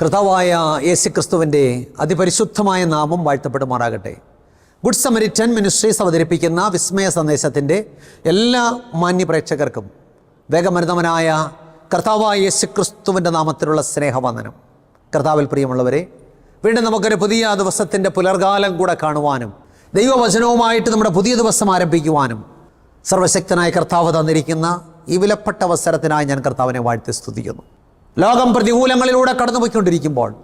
കർത്താവായ യേശു ക്രിസ്തുവിന്റെ അതിപരിശുദ്ധമായ നാമം വാഴ്ത്തപ്പെടുമാറാകട്ടെ. ഗുഡ് സമരിറ്റൻ മിനിസ്ട്രീസ് അവതരിപ്പിക്കുന്ന വിസ്മയ സന്ദേശത്തിന്റെ എല്ലാ മാന്യ പ്രേക്ഷകർക്കും വേഗമരുതമനായ കർത്താവായ യേശു ക്രിസ്തുവിന്റെ നാമത്തിലുള്ള സ്നേഹവന്ദനം. കർത്താവിൽ പ്രിയമുള്ളവരെ വീണ്ടും നമുക്കൊരു പുതിയ ദിവസത്തിന്റെ പുലർകാലം കൂടെ കാണുവാനും ദൈവവചനവുമായിട്ട് നമ്മുടെ പുതിയ ദിവസം ആരംഭിക്കുവാനും സർവശക്തനായ കർത്താവ് തന്നിരിക്കുന്ന ഈ വിലപ്പെട്ട അവസരത്തിനായി ഞാൻ കർത്താവിനെ വാഴ്ത്തി സ്തുതിക്കുന്നു. ലോകം പ്രതികൂലങ്ങളിലൂടെ കടന്നുപോയിക്കൊണ്ടിരിക്കുമ്പോൾ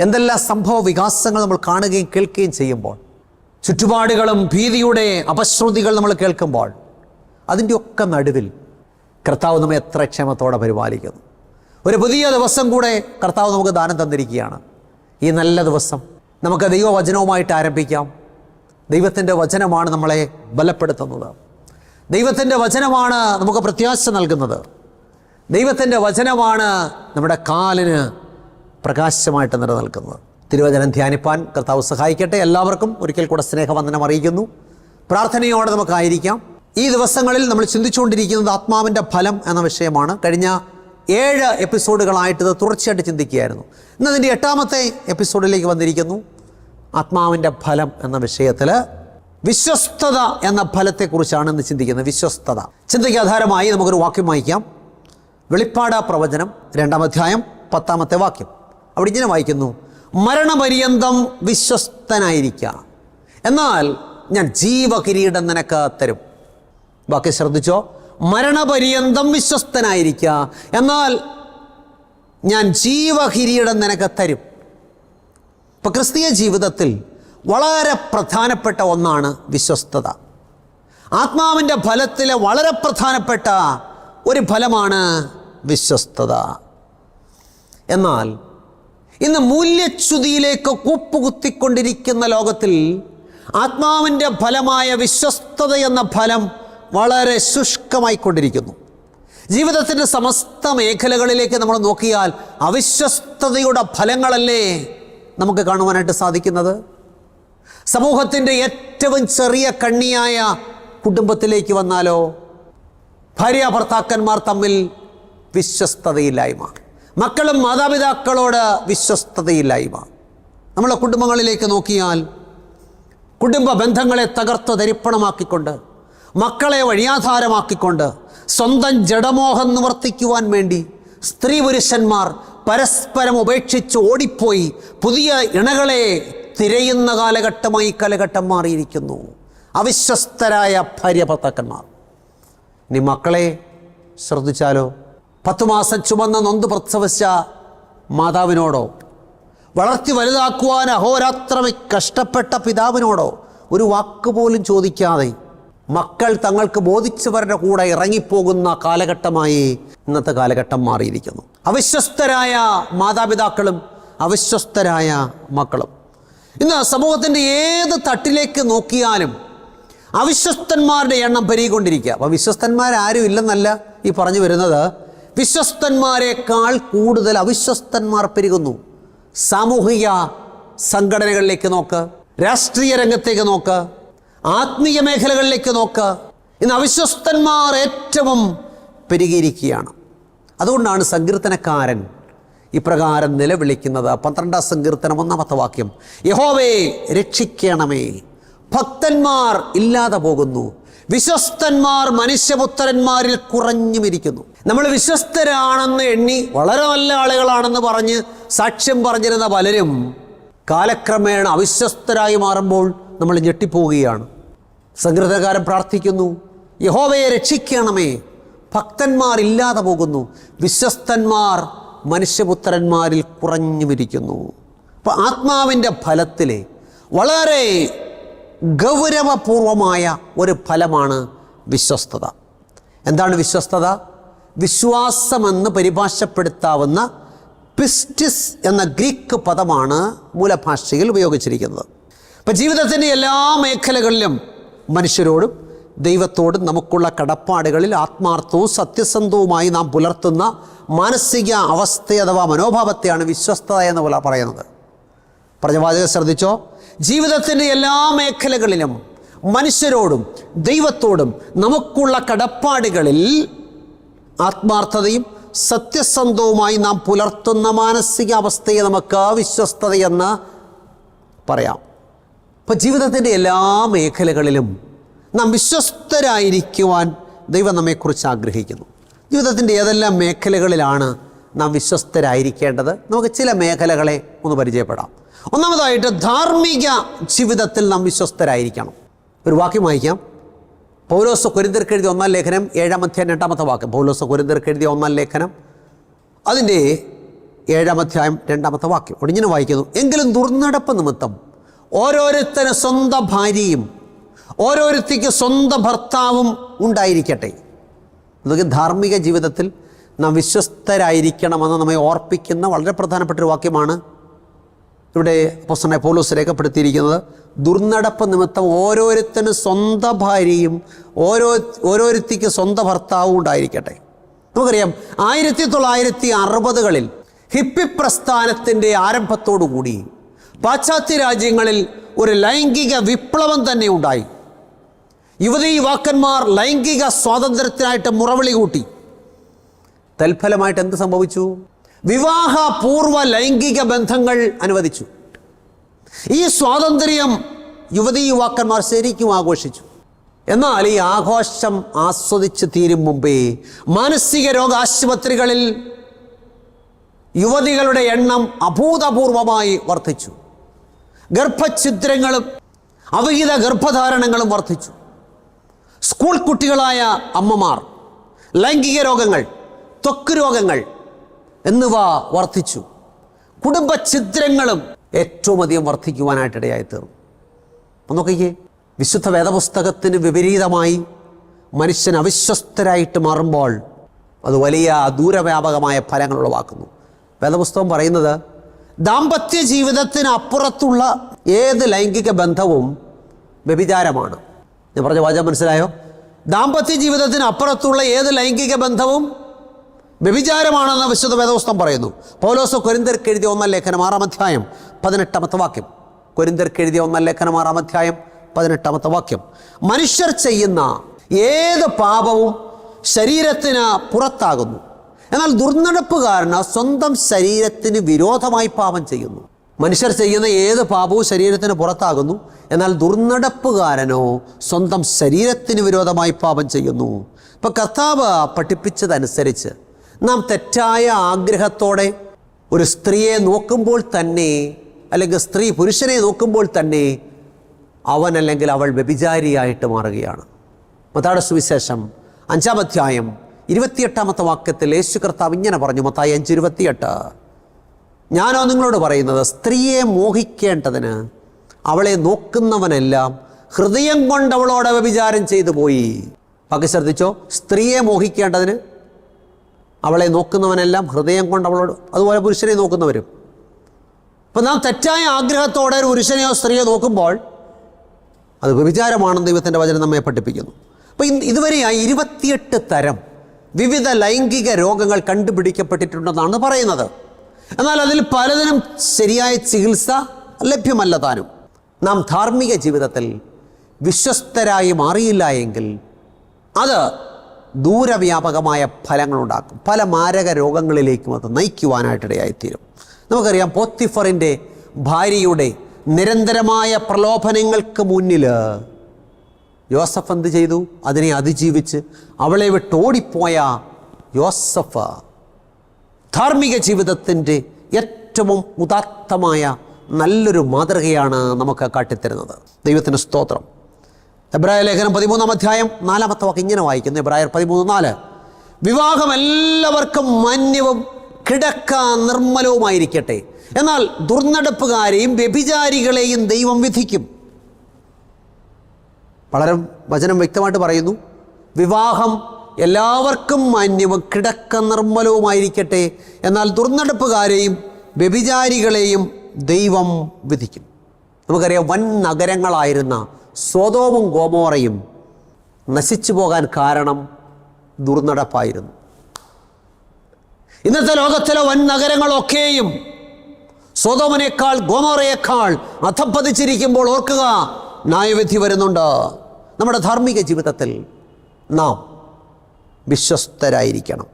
എന്തെല്ലാം സംഭവ വികാസങ്ങൾ നമ്മൾ കാണുകയും കേൾക്കുകയും ചെയ്യുമ്പോൾ ചുറ്റുപാടുകളും ഭീതിയുടെ അപശ്രുതികൾ നമ്മൾ കേൾക്കുമ്പോൾ അതിന്റെ ഒക്കെ നടുവിൽ കർത്താവ് നമ്മെ എത്ര ക്ഷമത്തോടെ പരിപാലിക്കുന്നു. ഒരു പുതിയ ദിവസം കൂടെ കർത്താവ് നമുക്ക് ദാനം തന്നിരിക്കുകയാണ്. ഈ നല്ല ദിവസം നമുക്ക് ദൈവവചനവുമായിട്ട് ആരംഭിക്കാം. ദൈവത്തിന്റെ വചനമാണ് നമ്മളെ ബലപ്പെടുത്തുന്നത്. ദൈവത്തിന്റെ വചനമാണ് നമുക്ക് പ്രത്യാശ നൽകുന്നത്. ദൈവത്തിന്റെ വചനമാണ് നമ്മുടെ കാലിന് പ്രകാശമായിട്ട് നിലനിൽക്കുന്നത്. തിരുവചനം ധ്യാനിപ്പാൻ കർത്താവ് സഹായിക്കട്ടെ. എല്ലാവർക്കും ഒരിക്കൽ കൂടെ സ്നേഹവന്ദനം അറിയിക്കുന്നു. പ്രാർത്ഥനയോടെ നമുക്കായിരിക്കാം. ഈ ദിവസങ്ങളിൽ നമ്മൾ ചിന്തിച്ചുകൊണ്ടിരിക്കുന്നത് ആത്മാവിന്റെ ഫലം എന്ന വിഷയമാണ്. കഴിഞ്ഞ ഏഴ് എപ്പിസോഡുകളായിട്ട് ഇത് തുടർച്ചയായിട്ട് ചിന്തിക്കുകയായിരുന്നു. ഇന്ന് അതിന്റെ എട്ടാമത്തെ എപ്പിസോഡിലേക്ക് വന്നിരിക്കുന്നു. ആത്മാവിന്റെ ഫലം എന്ന വിഷയത്തിൽ വിശ്വസ്തത എന്ന ഫലത്തെക്കുറിച്ചാണ് ഇന്ന് ചിന്തിക്കുന്നത്. വിശ്വസ്തത. ചിന്തയ്ക്ക് ആധാരമായി നമുക്കൊരു വാക്യം വായിക്കാം. വെളിപ്പാട പ്രവചനം രണ്ടാം അധ്യായം പത്താമത്തെ വാക്യം. അവിടെ ഇങ്ങനെ വായിക്കുന്നു മരണപര്യന്തം വിശ്വസ്തനായിരിക്കുക എന്നാൽ ഞാൻ ജീവകിരീടം നിനക്ക് തരും. ബാക്കി ശ്രദ്ധിച്ചോ മരണപര്യന്തം വിശ്വസ്തനായിരിക്കുക എന്നാൽ ഞാൻ ജീവകിരീടം നിനക്ക് തരും. ഇപ്പം ക്രിസ്തീയ ജീവിതത്തിൽ വളരെ പ്രധാനപ്പെട്ട ഒന്നാണ് വിശ്വസ്തത. ആത്മാവിന്റെ ഫലത്തിലെ വളരെ പ്രധാനപ്പെട്ട ഒരു ഫലമാണ് വിശ്വസ്തത. എന്നാൽ ഇന്ന് മൂല്യച്യുതിയിലേക്ക് കുപ്പുകുത്തിക്കൊണ്ടിരിക്കുന്ന ലോകത്തിൽ ആത്മാവിന്റെ ഫലമായ വിശ്വസ്തത എന്ന ഫലം വളരെ ശുഷ്കമായിക്കൊണ്ടിരിക്കുന്നു. ജീവിതത്തിന്റെ സമസ്ത മേഖലകളിലേക്ക് നമ്മൾ നോക്കിയാൽ അവിശ്വസ്തതയുടെ ഫലങ്ങളല്ലേ നമുക്ക് കാണുവാനായിട്ട് സാധിക്കുന്നത്? സമൂഹത്തിന്റെ ഏറ്റവും ചെറിയ കണ്ണിയായ കുടുംബത്തിലേക്ക് വന്നാലോ? ഭാര്യ ഭർത്താക്കന്മാർ തമ്മിൽ വിശ്വസ്തതയില്ലായ്മ. മക്കളും മാതാപിതാക്കളോട് വിശ്വസ്തതയില്ലായ്മ. നമ്മളെ കുടുംബങ്ങളിലേക്ക് നോക്കിയാൽ കുടുംബ ബന്ധങ്ങളെ തകർത്ത് ധരിപ്പണമാക്കിക്കൊണ്ട് മക്കളെ വഴിയാധാരമാക്കിക്കൊണ്ട് സ്വന്തം ജഡമോഹം നിവർത്തിക്കുവാൻ വേണ്ടി സ്ത്രീ പുരുഷന്മാർ പരസ്പരം ഉപേക്ഷിച്ച് ഓടിപ്പോയി പുതിയ ഇണകളെ തിരയുന്ന കാലഘട്ടമായി കാലഘട്ടം മാറിയിരിക്കുന്നു. അവിശ്വസ്തരായ ഭാര്യ ഭർത്താക്കന്മാർ ഇനി മക്കളെ ശ്രദ്ധിച്ചാലോ? പത്ത് മാസം ചുമന്ന നൊന്ത് പ്രസവിച്ച മാതാവിനോടോ? വളർത്തി വലുതാക്കുവാൻ അഹോരാത്രമേ കഷ്ടപ്പെട്ട പിതാവിനോടോ ഒരു വാക്ക് പോലും ചോദിക്കാതെ മക്കൾ തങ്ങൾക്ക് ബോധിച്ചവരുടെ കൂടെ ഇറങ്ങിപ്പോകുന്ന കാലഘട്ടമായി ഇന്നത്തെ കാലഘട്ടം മാറിയിരിക്കുന്നു. അവിശ്വസ്തരായ മാതാപിതാക്കളും അവിശ്വസ്തരായ മക്കളും. ഇന്ന് സമൂഹത്തിന്റെ ഏത് തട്ടിലേക്ക് നോക്കിയാലും അവിശ്വസ്തന്മാരുടെ എണ്ണം പെരുകിക്കൊണ്ടിരിക്കുക. അപ്പോൾ വിശ്വസ്തന്മാരാരും ഇല്ലെന്നല്ല ഈ പറഞ്ഞു വരുന്നത്. വിശ്വസ്തന്മാരെക്കാൾ കൂടുതൽ അവിശ്വസ്തന്മാർ പെരുകുന്നു. സാമൂഹിക സംഘടനകളിലേക്ക് നോക്ക്. രാഷ്ട്രീയ രംഗത്തേക്ക് നോക്ക്. ആത്മീയ മേഖലകളിലേക്ക് നോക്ക്. ഇന്ന് അവിശ്വസ്തന്മാർ ഏറ്റവും പെരുകിയിരിക്കുകയാണ്. അതുകൊണ്ടാണ് സങ്കീർത്തനക്കാരൻ ഇപ്രകാരം നിലവിളിക്കുന്നത്. പന്ത്രണ്ടാം സങ്കീർത്തനം ഒന്നാമത്തെ വാക്യം. യഹോവേ രക്ഷിക്കണമേ. ഭക്തന്മാർ ഇല്ലാതെ പോകുന്നു. വിശ്വസ്തന്മാർ മനുഷ്യപുത്രന്മാരിൽ കുറഞ്ഞു കുറഞ്ഞുമിരിക്കുന്നു. നമ്മൾ വിശ്വസ്തരാണെന്ന് എണ്ണി വളരെ നല്ല ആളുകളാണെന്ന് പറഞ്ഞ് സാക്ഷ്യം പറഞ്ഞിരുന്ന പലരും കാലക്രമേണ അവിശ്വസ്തരായി മാറുമ്പോൾ നമ്മൾ ഞെട്ടിപ്പോവുകയാണ്. സംഗീതകാരൻ പ്രാർത്ഥിക്കുന്നു യഹോവയെ രക്ഷിക്കണമേ. ഭക്തന്മാർ ഇല്ലാതെ പോകുന്നു. വിശ്വസ്തന്മാർ മനുഷ്യപുത്രന്മാരിൽ കുറഞ്ഞുമിരിക്കുന്നു. അപ്പം ആത്മാവിന്റെ ഫലത്തിലെ വളരെ ഗൗരവപൂർവമായ ഒരു ഫലമാണ് വിശ്വസ്തത. എന്താണ് വിശ്വസ്തത? വിശ്വാസമെന്ന് പരിഭാഷപ്പെടുത്താവുന്ന പിസ്റ്റിസ് എന്ന ഗ്രീക്ക് പദമാണ് മൂലഭാഷയിൽ ഉപയോഗിച്ചിരിക്കുന്നത്. അപ്പം ജീവിതത്തിന്റെ എല്ലാ മേഖലകളിലും മനുഷ്യരോടും ദൈവത്തോടും നമുക്കുള്ള കടപ്പാടുകളിൽ ആത്മാർത്ഥവും സത്യസന്ധവുമായി നാം പുലർത്തുന്ന മാനസിക അവസ്ഥ അഥവാ മനോഭാവത്തെയാണ് വിശ്വസ്തത എന്ന് പറയുന്നത്. പറഞ്ഞ വാചകം ശ്രദ്ധിച്ചോ? ജീവിതത്തിന്റെ എല്ലാ മേഖലകളിലും മനുഷ്യരോടും ദൈവത്തോടും നമുക്കുള്ള കടപ്പാടുകളിൽ ആത്മാർത്ഥതയും സത്യസന്ധവുമായി നാം പുലർത്തുന്ന മാനസികാവസ്ഥയെ നമുക്ക് വിശ്വസ്തതയെന്ന് പറയാം. ഇപ്പം ജീവിതത്തിന്റെ എല്ലാ മേഖലകളിലും നാം വിശ്വസ്തരായിരിക്കുവാൻ ദൈവം നമ്മെക്കുറിച്ച് ആഗ്രഹിക്കുന്നു. ജീവിതത്തിന്റെ ഏതെല്ലാം മേഖലകളിലാണ് നാം വിശ്വസ്തരായിരിക്കേണ്ടത് നമുക്ക് ചില മേഖലകളെ ഒന്ന് പരിചയപ്പെടാം. ഒന്നാമതായിട്ട് ധാർമ്മിക ജീവിതത്തിൽ നാം വിശ്വസ്തരായിരിക്കണം. ഒരു വാക്യം വായിക്കാം. പൗലോസ കുരിന്തിർക്കെഴുതിയ ഒന്നാം ലേഖനം ഏഴാം അധ്യായം രണ്ടാമത്തെ വാക്യം. പൗലോസ കുരിന്തിർക്കെഴുതിയ ഒന്നാം ലേഖനം അതിന്റെ ഏഴാം അധ്യായം രണ്ടാമത്തെ വാക്യം. ഒടിഞ്ഞിനെ വായിക്കുന്നു. എങ്കിലും ദുർനടപ്പ് നിമിത്തം ഓരോരുത്തന് സ്വന്തം ഭാര്യയും ഓരോരുത്തിക്ക് സ്വന്തം ഭർത്താവും ഉണ്ടായിരിക്കട്ടെ. ഇതൊക്കെ ധാർമ്മിക ജീവിതത്തിൽ നാം വിശ്വസ്തരായിരിക്കണമെന്ന് നമ്മെ ഓർപ്പിക്കുന്ന വളരെ പ്രധാനപ്പെട്ട ഒരു വാക്യമാണ് ഇവിടെ അപ്പോസ്തലനായ പൗലോസ് രേഖപ്പെടുത്തിയിരിക്കുന്നത്. ദുർനടപ്പ് നിമിത്തം ഓരോരുത്തനും സ്വന്ത ഭാര്യയും ഓരോ ഓരോരുത്തിക്ക് സ്വന്തം ഭർത്താവും ഉണ്ടായിരിക്കട്ടെ. നമുക്കറിയാം ആയിരത്തി തൊള്ളായിരത്തി അറുപതുകളിൽ ഹിപ്പി പ്രസ്ഥാനത്തിന്റെ ആരംഭത്തോടുകൂടി പാശ്ചാത്യ രാജ്യങ്ങളിൽ ഒരു ലൈംഗിക വിപ്ലവം തന്നെ ഉണ്ടായി. യുവതീ യുവാക്കന്മാർ ലൈംഗിക സ്വാതന്ത്ര്യത്തിനായിട്ട് മുറവിളി കൂട്ടി. തൽഫലമായിട്ട് എന്ത് സംഭവിച്ചു? വിവാഹപൂർവ ലൈംഗിക ബന്ധങ്ങൾ അനുവദിച്ചു. ഈ സ്വാതന്ത്ര്യം യുവതീ യുവാക്കന്മാർ ശരിക്കും ആഘോഷിച്ചു. എന്നാൽ ഈ ആഘോഷം ആസ്വദിച്ച് തീരും മുമ്പേ മാനസിക രോഗാശുപത്രികളിൽ യുവതികളുടെ എണ്ണം അഭൂതപൂർവമായി വർദ്ധിച്ചു. ഗർഭഛിദ്രങ്ങളും അവിഹിത ഗർഭധാരണങ്ങളും വർദ്ധിച്ചു. സ്കൂൾ കുട്ടികളായ അമ്മമാർ ലൈംഗിക രോഗങ്ങൾ ത്വക്ക് രോഗങ്ങൾ എന്നിവ വർദ്ധിച്ചു. കുടുംബ ഛിദ്രങ്ങളും ഏറ്റവും അധികം വർദ്ധിക്കുവാനായിട്ടിടയായി തീർന്നു നോക്കിക്കേ വിശുദ്ധ വേദപുസ്തകത്തിന് വിപരീതമായി മനുഷ്യൻ അവിശ്വസ്തരായിട്ട് മാറുമ്പോൾ അത് വലിയ ദൂരവ്യാപകമായ ഫലങ്ങൾ ഉളവാക്കുന്നു. വേദപുസ്തകം പറയുന്നത് ദാമ്പത്യ ജീവിതത്തിന് അപ്പുറത്തുള്ള ഏത് ലൈംഗിക ബന്ധവും വ്യഭിചാരമാണ്. ഞാൻ പറഞ്ഞ വാചകം മനസ്സിലായോ? ദാമ്പത്യ ജീവിതത്തിന് അപ്പുറത്തുള്ള ഏത് ലൈംഗിക ബന്ധവും വ്യഭിചാരമാണെന്ന് വിശുദ്ധ വേദോസ്തം പറയുന്നു. പൗലോസ് കൊരിന്തർക്ക് എഴുതിയ ഒന്നാം ലേഖനം ആറാം അധ്യായം പതിനെട്ടാമത്തെ വാക്യം. കൊരിന്തർക്ക് എഴുതിയ ഒന്നാം ലേഖനം ആറാം അധ്യായം പതിനെട്ടാമത്തെ വാക്യം. മനുഷ്യർ ചെയ്യുന്ന ഏത് പാപവും ശരീരത്തിന് പുറത്താകുന്നു. എന്നാൽ ദുർനടപ്പുകാരന് സ്വന്തം ശരീരത്തിന് വിരോധമായി പാപം ചെയ്യുന്നു. മനുഷ്യർ ചെയ്യുന്ന ഏത് പാപവും ശരീരത്തിന് പുറത്താകുന്നു. എന്നാൽ ദുർനടപ്പുകാരനോ സ്വന്തം ശരീരത്തിന് വിരോധമായി പാപം ചെയ്യുന്നു. ഇപ്പം കർത്താവ് പഠിപ്പിച്ചതനുസരിച്ച് നാം തെറ്റായ ആഗ്രഹത്തോടെ ഒരു സ്ത്രീയെ നോക്കുമ്പോൾ തന്നെ അല്ലെങ്കിൽ സ്ത്രീ പുരുഷനെ നോക്കുമ്പോൾ തന്നെ അവൻ അല്ലെങ്കിൽ അവൾ വ്യഭിചാരിയായിട്ട് മാറുകയാണ്. മത്താട സുവിശേഷം അഞ്ചാം അധ്യായം ഇരുപത്തിയെട്ടാമത്തെ വാക്യത്തിൽ യേശു കർത്താവ് ഇങ്ങനെ പറഞ്ഞു മത്തായി അഞ്ച് ഇരുപത്തിയെട്ട്. ഞാനോ നിങ്ങളോട് പറയുന്നത് സ്ത്രീയെ മോഹിക്കേണ്ടതിന് അവളെ നോക്കുന്നവനെല്ലാം ഹൃദയം കൊണ്ട് അവളോട് വ്യഭിചാരം ചെയ്തു പോയി. ബാക്കി ശ്രദ്ധിച്ചോ? സ്ത്രീയെ മോഹിക്കേണ്ടതിന് അവളെ നോക്കുന്നവനെല്ലാം ഹൃദയം കൊണ്ട് അവളോട് അതുപോലെ പുരുഷനെ നോക്കുന്നവരും. അപ്പം നാം തെറ്റായ ആഗ്രഹത്തോടെ ഒരു പുരുഷനെയോ സ്ത്രീയോ നോക്കുമ്പോൾ അത് വ്യഭിചാരമാണെന്ന് ദൈവത്തിന്റെ വചനം നമ്മെ പഠിപ്പിക്കുന്നു. അപ്പോൾ ഇതുവരെയായി ഇരുപത്തിയെട്ട് തരം വിവിധ ലൈംഗിക രോഗങ്ങൾ കണ്ടുപിടിക്കപ്പെട്ടിട്ടുണ്ടെന്നാണ് പറയുന്നത്. എന്നാൽ അതിൽ പലതിനും ശരിയായ ചികിത്സ ലഭ്യമല്ല താനും. നാം ധാർമ്മിക ജീവിതത്തിൽ വിശ്വസ്തരായി മാറിയില്ല എങ്കിൽ അത് ദൂരവ്യാപകമായ ഫലങ്ങളുണ്ടാക്കും. പല മാരക രോഗങ്ങളിലേക്കും അത് നയിക്കുവാനായിട്ടിടയായിത്തീരും. നമുക്കറിയാം പോത്തിഫറിന്റെ ഭാര്യയുടെ നിരന്തരമായ പ്രലോഭനങ്ങൾക്ക് മുന്നിൽ യോസഫ് എന്ത് ചെയ്തു? അതിനെ അതിജീവിച്ച് അവളെ വിട്ട് ഓടിപ്പോയ യോസഫ് ധാർമ്മിക ജീവിതത്തിന്റെ ഏറ്റവും ഉദാത്തമായ നല്ലൊരു മാതൃകയാണ് നമുക്ക് കാട്ടിത്തരുന്നത്. ദൈവത്തിന്റെ സ്തോത്രം. എബ്രായ ലേഖനം പതിമൂന്നാം അധ്യായം നാലാമത്തെ വാക്ക് ഇങ്ങനെ വായിക്കുന്നു. എബ്രായർ പതിമൂന്ന് നാല്. വിവാഹം എല്ലാവർക്കും മാന്യവും കിടക്ക നിർമ്മലവുമായിരിക്കട്ടെ. എന്നാൽ ദുർനടപ്പുകാരെയും വ്യഭിചാരികളെയും ദൈവം വിധിക്കും. വളരെ വചനം വ്യക്തമായിട്ട് പറയുന്നു വിവാഹം എല്ലാവർക്കും മാന്യവും കിടക്ക നിർമ്മലവുമായിരിക്കട്ടെ. എന്നാൽ ദുർനടപ്പുകാരെയും വ്യഭിചാരികളെയും ദൈവം വിധിക്കും. നമുക്കറിയാം വൻ നഗരങ്ങളായിരുന്ന സ്വതോമും ഗോമോറയും നശിച്ചു പോകാൻ കാരണം ദുർനടപ്പായിരുന്നു. ഇന്നത്തെ ലോകത്തിലെ വൻ നഗരങ്ങളൊക്കെയും സ്വതോമനേക്കാൾ ഗോമോറയേക്കാൾ അധപ്പതിച്ചിരിക്കുമ്പോൾ ഓർക്കുക ന്യായവിധി വരുന്നുണ്ട്. നമ്മുടെ ധാർമ്മിക ജീവിതത്തിൽ നാം വിശ്വസ്തരായിരിക്കണം.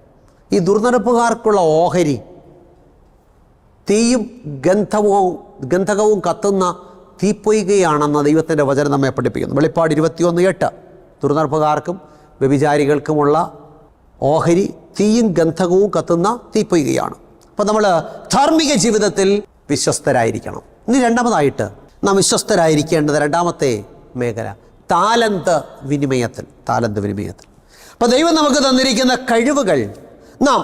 ഈ ദുർനടപ്പുകാർക്കുള്ള ഓഹരി തീയും ഗന്ധവും ഗന്ധകവും കത്തുന്ന തീപ്പൊയ്കയാണെന്ന് ദൈവത്തിന്റെ വചനം നമ്മെ പഠിപ്പിക്കുന്നു. വെളിപ്പാട് ഇരുപത്തിയൊന്ന് എട്ട്. ദുർനർഭകാർക്കും വ്യഭിചാരികൾക്കുമുള്ള ഓഹരി തീയും ഗന്ധകവും കത്തുന്ന തീപ്പൊയ്കയാണ്. അപ്പോൾ നമ്മൾ ധാർമ്മിക ജീവിതത്തിൽ വിശ്വസ്തരായിരിക്കണം. ഇനി രണ്ടാമതായിട്ട് നാം വിശ്വസ്തരായിരിക്കേണ്ടത് രണ്ടാമത്തെ മേഖല താലന്ത് വിനിമയത്തിൽ താലന്ത് വിനിമയത്തിൽ. അപ്പോൾ ദൈവം നമുക്ക് തന്നിരിക്കുന്ന കഴിവുകൾ നാം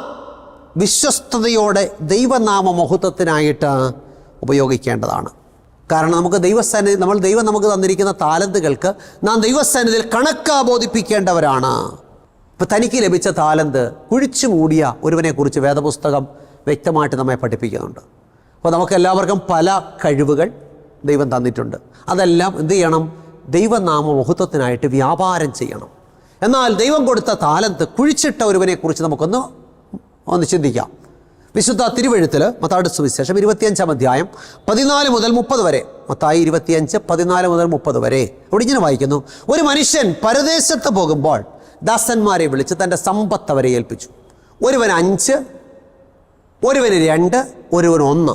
വിശ്വസ്തയോടെ ദൈവനാമ മഹത്വത്തിനായിട്ട് ഉപയോഗിക്കേണ്ടതാണ്. കാരണം നമുക്ക് ദൈവസ്ഥാനത്തിൽ നമ്മൾ ദൈവം നമുക്ക് തന്നിരിക്കുന്ന താലന്തുകൾക്ക് നാം ദൈവസ്ഥാനത്തിൽ കണക്കാ ബോധിപ്പിക്കേണ്ടവരാണ്. ഇപ്പം തനിക്ക് ലഭിച്ച താലന്ത് കുഴിച്ചു മൂടിയ ഒരുവനെക്കുറിച്ച് വേദപുസ്തകം വ്യക്തമായിട്ട് നമ്മെ പഠിപ്പിക്കുന്നുണ്ട്. അപ്പോൾ നമുക്ക് എല്ലാവർക്കും പല കഴിവുകൾ ദൈവം തന്നിട്ടുണ്ട്. അതെല്ലാം എന്ത് ചെയ്യണം? ദൈവനാമ മഹത്വത്തിനായിട്ട് വ്യാപാരം ചെയ്യണം. എന്നാൽ ദൈവം കൊടുത്ത താലന്ത് കുഴിച്ചിട്ട ഒരുവനെക്കുറിച്ച് നമുക്കൊന്ന് ഒന്ന് ചിന്തിക്കാം. വിശുദ്ധ തിരുവഴുത്തിൽ മത്താട് സുവിശേഷം ഇരുപത്തിയഞ്ചാം അധ്യായം പതിനാല് മുതൽ മുപ്പത് വരെ. മത്തായി ഇരുപത്തിയഞ്ച് പതിനാല് മുതൽ മുപ്പത് വരെ. അവിടെ ഇങ്ങനെ വായിക്കുന്നു. ഒരു മനുഷ്യൻ പരദേശത്ത് പോകുമ്പോൾ ദാസന്മാരെ വിളിച്ച് തന്റെ സമ്പത്ത് അവരെ ഏൽപ്പിച്ചു. ഒരുവൻ അഞ്ച് ഒരുവന് രണ്ട് ഒരുവൻ ഒന്ന്.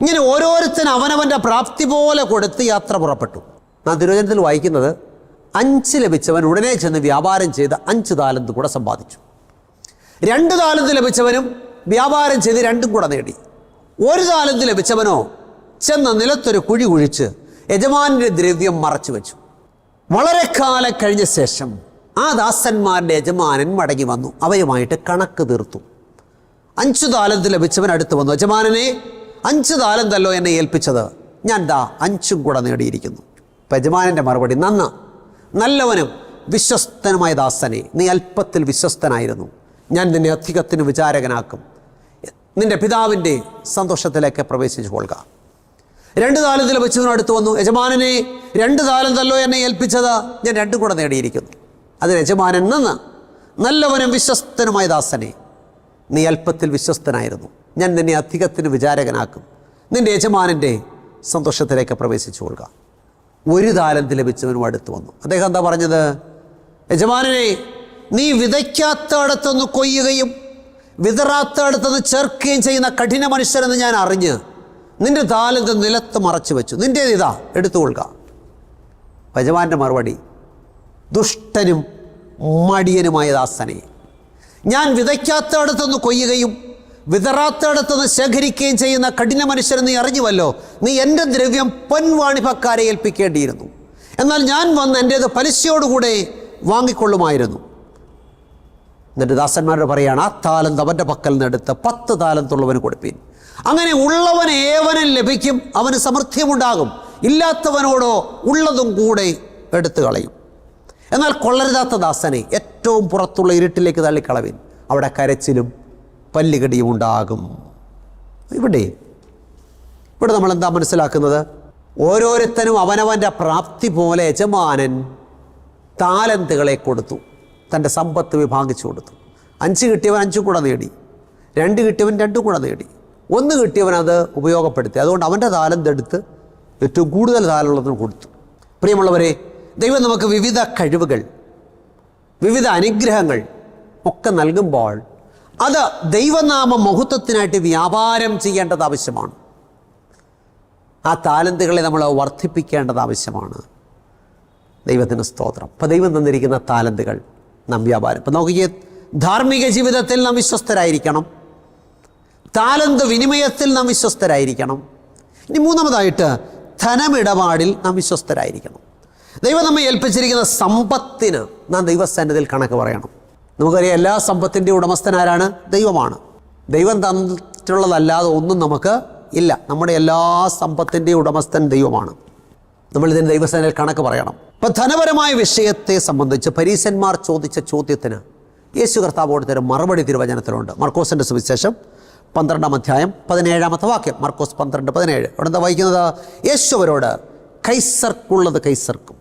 ഇങ്ങനെ ഓരോരുത്തരും അവനവന്റെ പ്രാപ്തി പോലെ കൊടുത്ത് യാത്ര പുറപ്പെട്ടു. നാം തിരുവചനത്തിൽ വായിക്കുന്നത് അഞ്ച് ലഭിച്ചവൻ ഉടനെ ചെന്ന് വ്യാപാരം ചെയ്ത് അഞ്ച് താലന്ത് കൂടെ സമ്പാദിച്ചു. രണ്ട് താലന്ത് ലഭിച്ചവനും വ്യാപാരം ചെയ്ത് രണ്ടും കൂടെ നേടി. ഒരു കാലത്ത് ലഭിച്ചവനോ ചെന്ന നിലത്തൊരു കുഴി കുഴിച്ച് യജമാനിന്റെ ദ്രവ്യം മറച്ചു വെച്ചു. വളരെ കാലം കഴിഞ്ഞ ശേഷം ആ ദാസന്മാരുടെ യജമാനൻ മടങ്ങി വന്നു. അവയുമായിട്ട് കണക്ക് തീർത്തു. അഞ്ചു താലന്ത് ലഭിച്ചവൻ അടുത്ത് വന്നു. യജമാനനെ അഞ്ച് താലന്തല്ലോ എന്നെ ഏൽപ്പിച്ചത്. ഞാൻ ദാ അഞ്ചും കൂടെ നേടിയിരിക്കുന്നു. അപ്പം യജമാനന്റെ മറുപടി നന്ന നല്ലവനും വിശ്വസ്തനുമായ ദാസനെ നീ അല്പത്തിൽ വിശ്വസ്തനായിരുന്നു. ഞാൻ നിന്നെ അധികത്തിന് വിചാരകനാക്കും. നിന്റെ പിതാവിന്റെ സന്തോഷത്തിലേക്ക് പ്രവേശിച്ചു കൊള്ളുക രണ്ട് താലത്തിൽ വെച്ചവനടുത്ത് വന്നു. യജമാനനെ രണ്ട് താലന്തല്ലോ എന്നെ ഏൽപ്പിച്ചത് ഞാൻ രണ്ടും കൂടെ നേടിയിരിക്കുന്നു. അതിന് യജമാനൻ നിന്ന് നല്ലവനും വിശ്വസ്തനുമായ ദാസനെ നീ അല്പത്തിൽ വിശ്വസ്തനായിരുന്നു. ഞാൻ നിന്നെ അധികത്തിന് വിചാരകനാക്കും. നിന്റെ യജമാനന്റെ സന്തോഷത്തിലേക്ക് പ്രവേശിച്ചു കൊള്ളുക ഒരു താലന്ത് ലഭിച്ചവനും അടുത്ത് വന്നു. അദ്ദേഹം എന്താ പറഞ്ഞത്? യജമാനനെ നീ വിതയ്ക്കാത്തടത്തൊന്ന് കൊയ്യുകയും വിതറാത്തടത്തുനിന്ന് ചേർക്കുകയും ചെയ്യുന്ന കഠിന മനുഷ്യരെന്ന് ഞാൻ അറിഞ്ഞ് നിന്റെ താലന്ത് നിലത്ത് മറച്ചു വെച്ചു. നിന്റെ ഇതാ എടുത്തുകൊള്ളുക യജമാന്റെ മറുപടി ദുഷ്ടനും മടിയനുമായ ദാസനെ ഞാൻ വിതയ്ക്കാത്തടത്തുനിന്ന് കൊയ്യുകയും വിതറാത്തടത്തുനിന്ന് ശേഖരിക്കുകയും ചെയ്യുന്ന കഠിന മനുഷ്യരെ നീ അറിഞ്ഞുവല്ലോ. നീ എന്റെ ദ്രവ്യം പൊൻവാണിഭക്കാരെ ഏൽപ്പിക്കേണ്ടിയിരുന്നു. എന്നാൽ ഞാൻ വന്ന് എന്റേത് പലിശയോടുകൂടെ വാങ്ങിക്കൊള്ളുമായിരുന്നു. എന്നിട്ട് ദാസന്മാരോട് പറയാണ് ആ താലന്ത് അവന്റെ പക്കൽ നിന്നെടുത്ത് പത്ത് താലന്തുള്ളവന് കൊടുപ്പീൻ. അങ്ങനെ ഉള്ളവൻ ഏവനും ലഭിക്കും അവന് സമൃദ്ധിയുമുണ്ടാകും. ഇല്ലാത്തവനോടോ ഉള്ളതും കൂടെ എടുത്തു കളയും. എന്നാൽ കൊള്ളരുതാത്ത ദാസനെ ഏറ്റവും പുറത്തുള്ള ഇരുട്ടിലേക്ക് തള്ളിക്കളവിൻ. അവിടെ കരച്ചിലും പല്ലുകടിയും ഉണ്ടാകും. ഇവിടെ ഇവിടെ നമ്മൾ എന്താ മനസ്സിലാക്കുന്നത്? ഓരോരുത്തരും അവനവന്റെ പ്രാപ്തി പോലെ യജമാനൻ താലന്തുകളെ കൊടുത്തു. തന്റെ സമ്പത്ത് വിഭാഗിച്ചു കൊടുത്തു. അഞ്ച് കിട്ടിയവൻ അഞ്ചും കൂടെ നേടി. രണ്ട് കിട്ടിയവൻ രണ്ടും കൂടെ നേടി. ഒന്ന് കിട്ടിയവൻ അത് ഉപയോഗപ്പെടുത്തി. അതുകൊണ്ട് അവന്റെ താലം എടുത്ത് ഏറ്റവും കൂടുതൽ താലമുള്ളതിന് കൊടുത്തു. പ്രിയമുള്ളവരെ ദൈവം നമുക്ക് വിവിധ കഴിവുകൾ വിവിധ അനുഗ്രഹങ്ങൾ ഒക്കെ നൽകുമ്പോൾ അത് ദൈവനാമ മഹത്വത്തിനായിട്ട് വ്യാപാരം ചെയ്യേണ്ടത് ആവശ്യമാണ്. ആ താലന്തുകളെ നമ്മൾ വർദ്ധിപ്പിക്കേണ്ടത് ആവശ്യമാണ്. ദൈവത്തിന് സ്തോത്രം. അപ്പോൾ ദൈവം തന്നിരിക്കുന്ന താലന്തുകൾ നാം വ്യാപാരം. ഇപ്പം നോക്കിയേ ധാർമ്മിക ജീവിതത്തിൽ നാം വിശ്വസ്തരായിരിക്കണം. താലന്ത് വിനിമയത്തിൽ നാം വിശ്വസ്തരായിരിക്കണം. ഇനി മൂന്നാമതായിട്ട് ധനമിടപാടിൽ നാം വിശ്വസ്തരായിരിക്കണം. ദൈവം നമ്മെ ഏൽപ്പിച്ചിരിക്കുന്ന സമ്പത്തിന് നാം ദൈവസന്നിധിയിൽ കണക്ക് പറയണം. നമുക്കറിയാം എല്ലാ സമ്പത്തിന്റെ ഉടമസ്ഥനാരാണ് ദൈവമാണ്. ദൈവം തന്നിട്ടുള്ളതല്ലാതെ ഒന്നും നമുക്ക് ഇല്ല. നമ്മുടെ എല്ലാ സമ്പത്തിന്റെ ഉടമസ്ഥൻ ദൈവമാണ്. നമ്മൾ ഇതിന് ദൈവസേനയിൽ കണക്ക് പറയണം. അപ്പൊ ധനപരമായ വിഷയത്തെ സംബന്ധിച്ച് പരീശന്മാർ ചോദിച്ച ചോദ്യത്തിന് യേശു കർത്താവോട് തരും മറുപടി തിരുവചനത്തിലുണ്ട്. മർക്കോസിന്റെ സുവിശേഷം പന്ത്രണ്ടാം അധ്യായം പതിനേഴാമത്തെ വാക്യം. മർക്കോസ് പന്ത്രണ്ട് പതിനേഴ്. അവിടെ എന്താ വായിക്കുന്നത്? യേശു അവരോട് കൈസർക്കുള്ളത് കൈസർക്കും.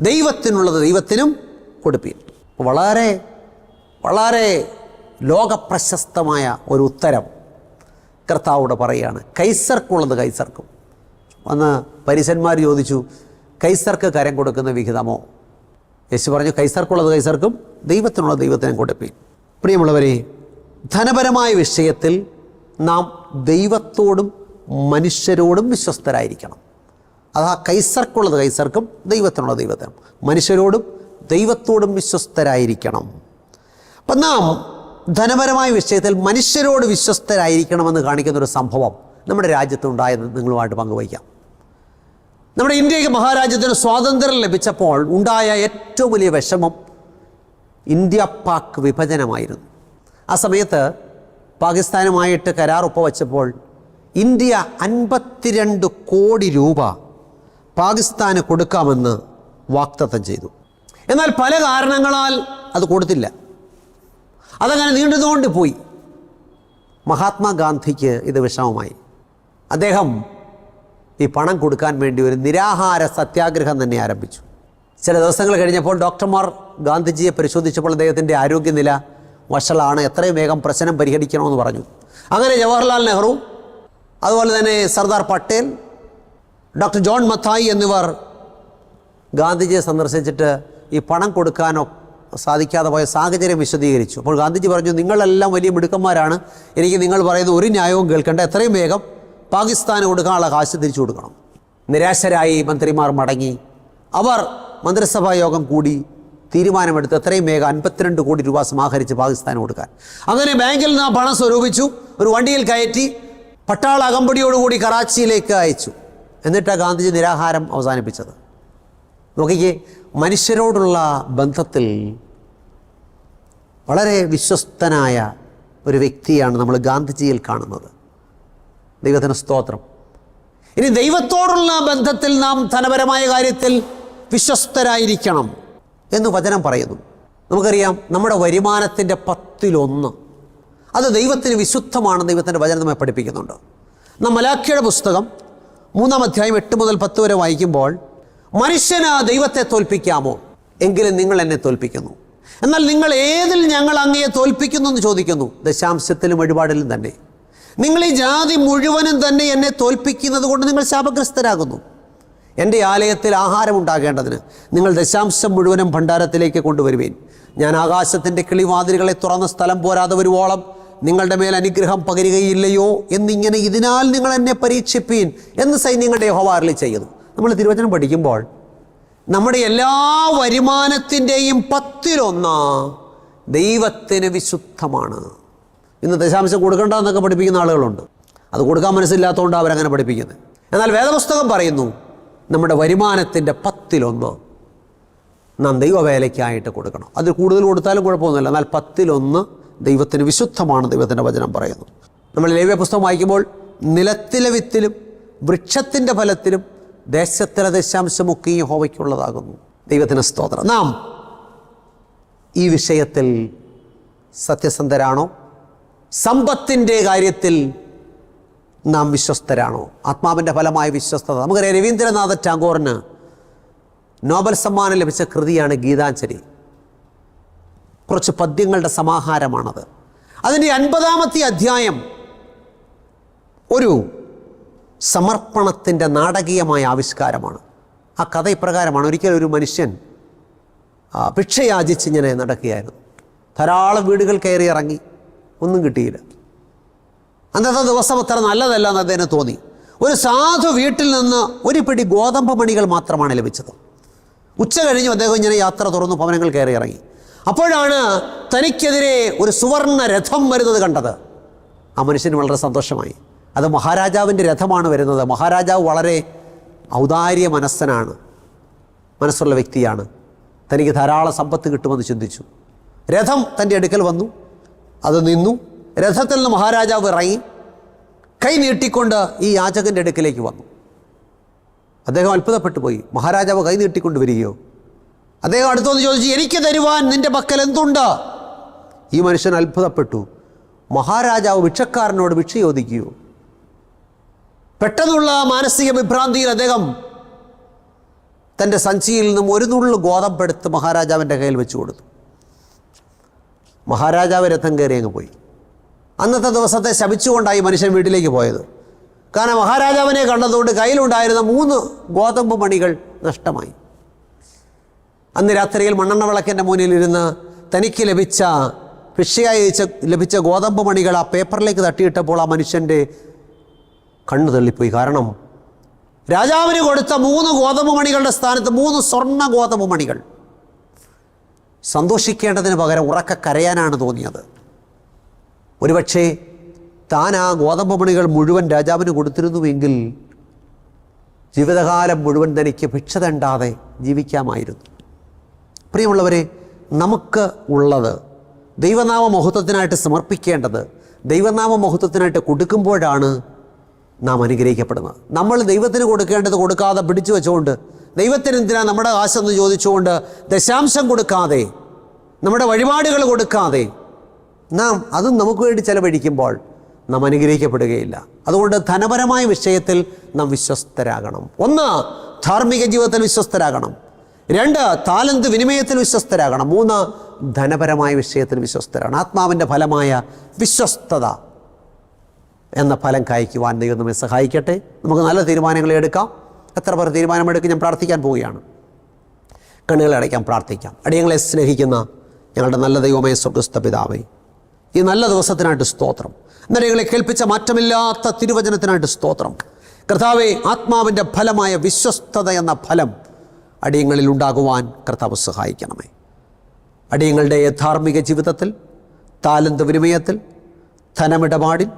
ദൈവത്തിനുള്ളത് ദൈവത്തിനും കൊടുപ്പീൻ. വളരെ വളരെ ലോകപ്രശസ്തമായ ഒരു ഉത്തരം കർത്താവോട് പറയുകയാണ്. കൈസർക്കുള്ളത് കൈസർക്കും. അന്ന് പരീശന്മാർ ചോദിച്ചു കൈസർക്ക് കരം കൊടുക്കുന്ന വിഹിതമോ? യേശു പറഞ്ഞു കൈസർക്കുള്ളത് കൈസർക്കും ദൈവത്തിനുള്ള ദൈവത്തിനും കൊടുപ്പി പ്രിയമുള്ളവരെ ധനപരമായ വിഷയത്തിൽ നാം ദൈവത്തോടും മനുഷ്യരോടും വിശ്വസ്തരായിരിക്കണം. അതാ കൈസർക്കുള്ളത് കൈസർക്കും ദൈവത്തിനുള്ള ദൈവത്തിനും. മനുഷ്യരോടും ദൈവത്തോടും വിശ്വസ്തരായിരിക്കണം. അപ്പം നാം ധനപരമായ വിഷയത്തിൽ മനുഷ്യരോട് വിശ്വസ്തരായിരിക്കണമെന്ന് കാണിക്കുന്ന ഒരു സംഭവം നമ്മുടെ രാജ്യത്തുണ്ടായത് നിങ്ങളുമായിട്ട് പങ്കുവയ്ക്കാം. നമ്മുടെ ഇന്ത്യയ്ക്ക് മഹാരാജ്യത്തിന് സ്വാതന്ത്ര്യം ലഭിച്ചപ്പോൾ ഉണ്ടായ ഏറ്റവും വലിയ വിഷമം ഇന്ത്യ പാക് വിഭജനമായിരുന്നു. ആ സമയത്ത് പാകിസ്ഥാനുമായിട്ട് കരാർ ഒപ്പുവച്ചപ്പോൾ ഇന്ത്യ അൻപത്തിരണ്ട് കോടി രൂപ പാകിസ്ഥാന് കൊടുക്കാമെന്ന് വാക്തത്വം ചെയ്തു. എന്നാൽ പല കാരണങ്ങളാൽ അത് കൊടുത്തില്ല. അതങ്ങനെ നീണ്ടുകൊണ്ട് പോയി. മഹാത്മാഗാന്ധിക്ക് ഇത് വിഷമമായി. അദ്ദേഹം ഈ പണം കൊടുക്കാൻ വേണ്ടി ഒരു നിരാഹാര സത്യാഗ്രഹം തന്നെ ആരംഭിച്ചു. ചില ദിവസങ്ങൾ കഴിഞ്ഞപ്പോൾ ഡോക്ടർമാർ ഗാന്ധിജിയെ പരിശോധിച്ചപ്പോൾ അദ്ദേഹത്തിന്റെ ആരോഗ്യനില വഷളാണ് എത്രയും വേഗം പ്രശ്നം പരിഹരിക്കണമെന്ന് പറഞ്ഞു. അങ്ങനെ ജവഹർലാൽ നെഹ്റു അതുപോലെ തന്നെ സർദാർ പട്ടേൽ ഡോക്ടർ ജോൺ മത്തായി എന്നിവർ ഗാന്ധിജിയെ സന്ദർശിച്ചിട്ട് ഈ പണം കൊടുക്കാനോ സാധിക്കാതെ പോയ സാഹചര്യം വിശദീകരിച്ചു. അപ്പോൾ ഗാന്ധിജി പറഞ്ഞു നിങ്ങളെല്ലാം വലിയ മിടുക്കന്മാരാണ്. എനിക്ക് നിങ്ങൾ പറയുന്ന ഒരു ന്യായവും കേൾക്കേണ്ട. എത്രയും വേഗം പാകിസ്ഥാന് കൊടുക്കാനുള്ള കാശ് തിരിച്ചു കൊടുക്കണം. നിരാശരായി മന്ത്രിമാർ മടങ്ങി. അവർ മന്ത്രിസഭാ യോഗം കൂടി തീരുമാനമെടുത്ത് എത്രയും വേഗം അൻപത്തിരണ്ട് കോടി രൂപ സമാഹരിച്ച് പാകിസ്ഥാന് കൊടുക്കാൻ. അങ്ങനെ ബാങ്കിൽ നിന്ന് ആ പണം സ്വരൂപിച്ചു ഒരു വണ്ടിയിൽ കയറ്റി പട്ടാള അകമ്പടിയോടുകൂടി കറാച്ചിയിലേക്ക് അയച്ചു. എന്നിട്ടാണ് ഗാന്ധിജി നിരാഹാരം അവസാനിപ്പിച്ചത്. നോക്കിക്കേ മനുഷ്യരോടുള്ള ബന്ധത്തിൽ വളരെ വിശ്വസ്തനായ ഒരു വ്യക്തിയാണ് നമ്മൾ ഗാന്ധിജിയിൽ കാണുന്നത്. ദൈവത്തിന് സ്തോത്രം. ഇനി ദൈവത്തോടുള്ള ബന്ധത്തിൽ നാം ധനപരമായ കാര്യത്തിൽ വിശ്വസ്തരായിരിക്കണം എന്ന് വചനം പറയുന്നു. നമുക്കറിയാം നമ്മുടെ വരുമാനത്തിന്റെ പത്തിലൊന്ന്. അത് ദൈവത്തിന് വിശുദ്ധമാണ് ദൈവത്തിന്റെ വചനം നമ്മെ പഠിപ്പിക്കുന്നുണ്ട്. നാം മലാഖിയുടെ പുസ്തകം മൂന്നാം അധ്യായം എട്ട് മുതൽ പത്ത് വരെ വായിക്കുമ്പോൾ മനുഷ്യന് ദൈവത്തെ തോൽപ്പിക്കാമോ? എങ്കിലും നിങ്ങൾ എന്നെ തോൽപ്പിക്കുന്നു. എന്നാൽ നിങ്ങൾ ഏതിൽ ഞങ്ങൾ അങ്ങയെ തോൽപ്പിക്കുന്നു എന്ന് ചോദിക്കുന്നു? ദശാംശത്തിലും വഴിപാടിലും തന്നെ. നിങ്ങൾ ഈ ജാതി മുഴുവനും തന്നെ എന്നെ തോൽപ്പിക്കുന്നത് കൊണ്ട് നിങ്ങൾ ശാപഗ്രസ്തരാകുന്നു. എന്റെ ആലയത്തിൽ ആഹാരം ഉണ്ടാകേണ്ടതിന് നിങ്ങൾ ദശാംശം മുഴുവനും ഭണ്ഡാരത്തിലേക്ക് കൊണ്ടുവരുവേൻ. ഞാൻ ആകാശത്തിന്റെ കിളിവാതിലുകളെ തുറന്ന സ്ഥലം പോരാതെ വരുവോളം നിങ്ങളുടെ മേൽ അനുഗ്രഹം പകരുകയില്ലയോ എന്നിങ്ങനെ ഇതിനാൽ നിങ്ങൾ എന്നെ പരീക്ഷിപ്പീൻ എന്ന് സൈന്യങ്ങളുടെ യഹോവാറിൽ ചെയ്യുന്നു നമ്മൾ തിരുവചനം പഠിക്കുമ്പോൾ നമ്മുടെ എല്ലാ വരുമാനത്തിന്റെയും പത്തിലൊന്ന് ദൈവത്തിന് വിശുദ്ധമാണ്. ഇന്ന് ദശാംശം കൊടുക്കണ്ട എന്നൊക്കെ പഠിപ്പിക്കുന്ന ആളുകളുണ്ട്. അത് കൊടുക്കാൻ മനസ്സില്ലാത്തതുകൊണ്ട് അവരങ്ങനെ പഠിപ്പിക്കുന്നത്. എന്നാൽ വേദപുസ്തകം പറയുന്നു നമ്മുടെ വരുമാനത്തിന്റെ പത്തിലൊന്ന് നാം ദൈവവേലയ്ക്കായിട്ട് കൊടുക്കണം. അതിൽ കൂടുതൽ കൊടുത്താലും കുഴപ്പമൊന്നുമില്ല. എന്നാൽ പത്തിലൊന്ന് ദൈവത്തിന് വിശുദ്ധമാണ് ദൈവത്തിന്റെ വചനം പറയുന്നു നമ്മൾ ലൈവ്യ പുസ്തകം വായിക്കുമ്പോൾ നിലത്തിലെ വിത്തിലും വൃക്ഷത്തിന്റെ ഫലത്തിലും ദേശത്തിലെ ദശാംശമൊക്കെ ഈ ഹോവയ്ക്കുള്ളതാകുന്നു ദൈവത്തിന് സ്തോത്രം. നാം ഈ വിഷയത്തിൽ സത്യസന്ധരാണോ? സമ്പത്തിന്റെ കാര്യത്തിൽ നാം വിശ്വസ്തരാണോ? ആത്മാവിന്റെ ഫലമായ വിശ്വസ്തത. നമുക്കറിയാം രവീന്ദ്രനാഥ ടാഗോറിന് നോബൽ സമ്മാനം ലഭിച്ച കൃതിയാണ് ഗീതാഞ്ജലി. കുറച്ച് പദ്യങ്ങളുടെ സമാഹാരമാണത്. അതിന്റെ അൻപതാമത്തെ അധ്യായം ഒരു സമർപ്പണത്തിന്റെ നാടകീയമായ ആവിഷ്കാരമാണ്. ആ കഥ ഇപ്രകാരമാണ്. ഒരിക്കൽ ഒരു മനുഷ്യൻ ഭിക്ഷയാചിച്ച് ഇങ്ങനെ നടക്കുകയായിരുന്നു. ധാരാളം വീടുകൾ കയറി ഇറങ്ങി. ഒന്നും കിട്ടിയില്ല. അന്നത്തെ ദിവസം അത്ര നല്ലതല്ല എന്ന് അദ്ദേഹം തോന്നി. ഒരു സാധു വീട്ടിൽ നിന്ന് ഒരു പിടി ഗോതമ്പ് മണികൾ മാത്രമാണ് ലഭിച്ചത്. ഉച്ച കഴിഞ്ഞു അദ്ദേഹം ഇങ്ങനെ യാത്ര തുറന്നു ഭവനങ്ങൾ കയറി ഇറങ്ങി. അപ്പോഴാണ് തനിക്കെതിരെ ഒരു സുവർണ രഥം വരുന്നത് കണ്ടത്. ആ മനുഷ്യന് വളരെ സന്തോഷമായി. അത് മഹാരാജാവിന്റെ രഥമാണ് വരുന്നത്. മഹാരാജാവ് വളരെ ഔദാര്യ മനസ്സനാണ്. മനസ്സുള്ള വ്യക്തിയാണ്. തനിക്ക് ധാരാളം സമ്പത്ത് കിട്ടുമെന്ന് ചിന്തിച്ചു. രഥം തന്റെ അടുക്കൽ വന്നു. അത് നിന്നു. രഥത്തിൽ നിന്ന് മഹാരാജാവ് ഇറങ്ങി. കൈ നീട്ടിക്കൊണ്ട് ഈ യാചകന്റെ അടുക്കിലേക്ക് വന്നു. അദ്ദേഹം അത്ഭുതപ്പെട്ടു പോയി. മഹാരാജാവ് കൈ നീട്ടിക്കൊണ്ട് വരികയോ? അദ്ദേഹം അടുത്തൊന്ന് ചോദിച്ചു എനിക്ക് തരുവാൻ നിന്റെ പക്കൽ എന്തുണ്ട്? ഈ മനുഷ്യൻ അത്ഭുതപ്പെട്ടു. മഹാരാജാവ് ഭിക്ഷക്കാരനോട് ഭിക്ഷ ചോദിക്കുകയോ? പെട്ടെന്നുള്ള മാനസിക വിഭ്രാന്തിയിൽ അദ്ദേഹം തന്റെ സഞ്ചിയിൽ നിന്നും ഒരു നുള്ളു ഗോതമ്പെടുത്ത് മഹാരാജാവിന്റെ കയ്യിൽ വെച്ചു കൊടുത്തു. മഹാരാജാവ് രഥം കയറി അങ്ങ് പോയി. അന്നത്തെ ദിവസത്തെ ശപിച്ചുകൊണ്ടായി മനുഷ്യൻ വീട്ടിലേക്ക് പോയത്. കാരണം മഹാരാജാവിനെ കണ്ടതുകൊണ്ട് കയ്യിലുണ്ടായിരുന്ന മൂന്ന് ഗോതമ്പ് മണികൾ നഷ്ടമായി. അന്ന് രാത്രിയിൽ മണ്ണെണ്ണ വിളക്കിന്റെ മുന്നിൽ ഇരുന്ന് തനിക്ക് ലഭിച്ച ഭിക്ഷയായി ലഭിച്ച ഗോതമ്പ് മണികൾ ആ പേപ്പറിലേക്ക് തട്ടിയിട്ടപ്പോൾ ആ മനുഷ്യന്റെ കണ്ണു തള്ളിപ്പോയി. കാരണം രാജാവിന് കൊടുത്ത മൂന്ന് ഗോതമ്പ് മണികളുടെ സ്ഥാനത്ത് മൂന്ന് സ്വർണ ഗോതമ്പ് മണികൾ. സന്തോഷിക്കേണ്ടതിന് പകരം ഉറക്ക കരയാനാണ് തോന്നിയത്. ഒരുപക്ഷേ താൻ ആ ഗോതമ്പ് മണികൾ മുഴുവൻ രാജാവിന് കൊടുത്തിരുന്നുവെങ്കിൽ ജീവിതകാലം മുഴുവൻ തനിക്ക് ഭിക്ഷ തണ്ടാതെ ജീവിക്കാമായിരുന്നു. പ്രിയമുള്ളവരെ നമുക്ക് ഉള്ളത് ദൈവനാമ മഹത്വത്തിനായിട്ട് സമർപ്പിക്കേണ്ടത് ദൈവനാമ മഹത്വത്തിനായിട്ട് കൊടുക്കുമ്പോഴാണ് നാം അനുഗ്രഹിക്കപ്പെടുന്നത്. നമ്മൾ ദൈവത്തിന് കൊടുക്കേണ്ടത് കൊടുക്കാതെ പിടിച്ചു വെച്ചുകൊണ്ട് ദൈവത്തിന് എന്തിനാ നമ്മുടെ കാശെന്ന് ചോദിച്ചുകൊണ്ട് ദശാംശം കൊടുക്കാതെ നമ്മുടെ വഴിപാടുകൾ കൊടുക്കാതെ നാം അതും നമുക്ക് വേണ്ടി ചെലവഴിക്കുമ്പോൾ നാം അനുഗ്രഹിക്കപ്പെടുകയില്ല. അതുകൊണ്ട് ധനപരമായ വിഷയത്തിൽ നാം വിശ്വസ്തരാകണം. ഒന്ന് ധാർമ്മിക ജീവിതത്തിൽ വിശ്വസ്തരാകണം. രണ്ട് താലന്ത് വിനിമയത്തിൽ വിശ്വസ്തരാകണം. മൂന്ന് ധനപരമായ വിഷയത്തിൽ വിശ്വസ്തരാണ് ആത്മാവിന്റെ ഫലമായ വിശ്വസ്തത എന്ന ഫലം കായ്ക്കുവാൻ ദൈവം നമ്മെ സഹായിക്കട്ടെ. നമുക്ക് നല്ല തീരുമാനങ്ങൾ എടുക്കാം. എത്ര പേർ തീരുമാനമെടുക്കും ഞാൻ പ്രാർത്ഥിക്കാൻ പോവുകയാണ്. കണ്ണുകളെ അടയ്ക്കാൻ പ്രാർത്ഥിക്കാം. അടിയങ്ങളെ സ്നേഹിക്കുന്ന ഞങ്ങളുടെ നല്ല ദൈവമായ സ്വർഗസ്ഥ പിതാവേ ഈ നല്ല ദിവസത്തിനായിട്ട് സ്തോത്രം. നിങ്ങളെ കേൾപ്പിച്ച മാറ്റമില്ലാത്ത തിരുവചനത്തിനായിട്ട് സ്തോത്രം. കർത്താവെ ആത്മാവിന്റെ ഫലമായ വിശ്വസ്തത എന്ന ഫലം അടിയങ്ങളിൽ ഉണ്ടാകുവാൻ കർത്താവ് സഹായിക്കണമേ. അടിയങ്ങളുടെ യഥാർമിക ജീവിതത്തിൽ താലന്ത് വിനിമയത്തിൽ ധനമിടപാടിൽ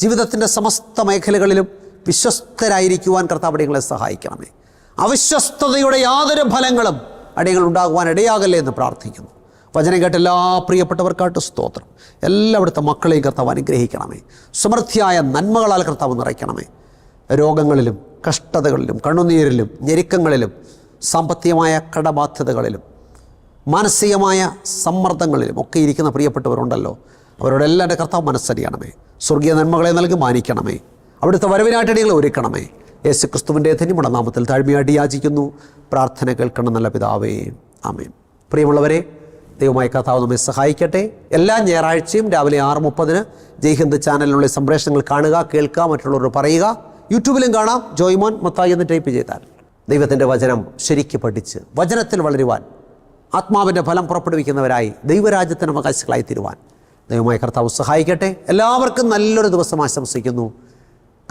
ജീവിതത്തിന്റെ സമസ്ത മേഖലകളിലും വിശ്വസ്തരായിരിക്കുവാൻ കർത്താവ് അടിയങ്ങളെ സഹായിക്കണമേ. അവിശ്വസ്തതയുടെ യാതൊരു ഫലങ്ങളും അടിയങ്ങൾ ഉണ്ടാകുവാൻ ഇടയാകല്ലേ എന്ന് പ്രാർത്ഥിക്കുന്നു. വചനം കേട്ട എല്ലാ പ്രിയപ്പെട്ടവർക്കായിട്ട് സ്തോത്രം. എല്ലാവിടുത്തെ മക്കളെയും കർത്താവ് അനുഗ്രഹിക്കണമേ. സമൃദ്ധിയായ നന്മകളാൽ കർത്താവ് നിറയ്ക്കണമേ. രോഗങ്ങളിലും കഷ്ടതകളിലും കണ്ണുനീരിലും ഞെരുക്കങ്ങളിലും സാമ്പത്തികമായ കടബാധ്യതകളിലും മാനസികമായ സമ്മർദ്ദങ്ങളിലും ഒക്കെ ഇരിക്കുന്ന പ്രിയപ്പെട്ടവരുണ്ടല്ലോ. അവരോടെല്ലാം കർത്താവ് മനസ്സറിയണമേ സ്വർഗീയ നന്മകളെ നൽകി മാനിക്കണമേ. അവിടുത്തെ വരവിനാട്ടടികൾ ഒരുക്കണമേ. യേശു ക്രിസ്തുവിന്റെ ധന്യമുള്ള നാമത്തിൽ താഴ്മയായിട്ട് യാചിക്കുന്നു. പ്രാർത്ഥന കേൾക്കണം നല്ല പിതാവേ. ആമേൻ. പ്രിയമുള്ളവരെ ദൈവമായ കഥാവ് നമ്മെ സഹായിക്കട്ടെ. എല്ലാ ഞായറാഴ്ചയും രാവിലെ ആറ് മുപ്പതിന് ജയ്ഹിന്ദ് ചാനലിലുള്ള സംപ്രേഷണങ്ങൾ കാണുക കേൾക്കുക മറ്റുള്ളവർ പറയുക. യൂട്യൂബിലും കാണാം. ജോയ്മോൻ മത്തായി എന്ന് ടൈപ്പ് ചെയ്താൽ ദൈവത്തിന്റെ വചനം ശരിക്ക് പഠിച്ച് വചനത്തിൽ വളരുവാൻ ആത്മാവിന്റെ ഫലം പുറപ്പെടുവിക്കുന്നവരായി ദൈവരാജ്യത്തിന് അവകാശികളായി തീരുവാൻ ദൈവമായ കർത്താവ് സഹായിക്കട്ടെ. എല്ലാവർക്കും നല്ലൊരു ദിവസം ആശംസിക്കുന്നു.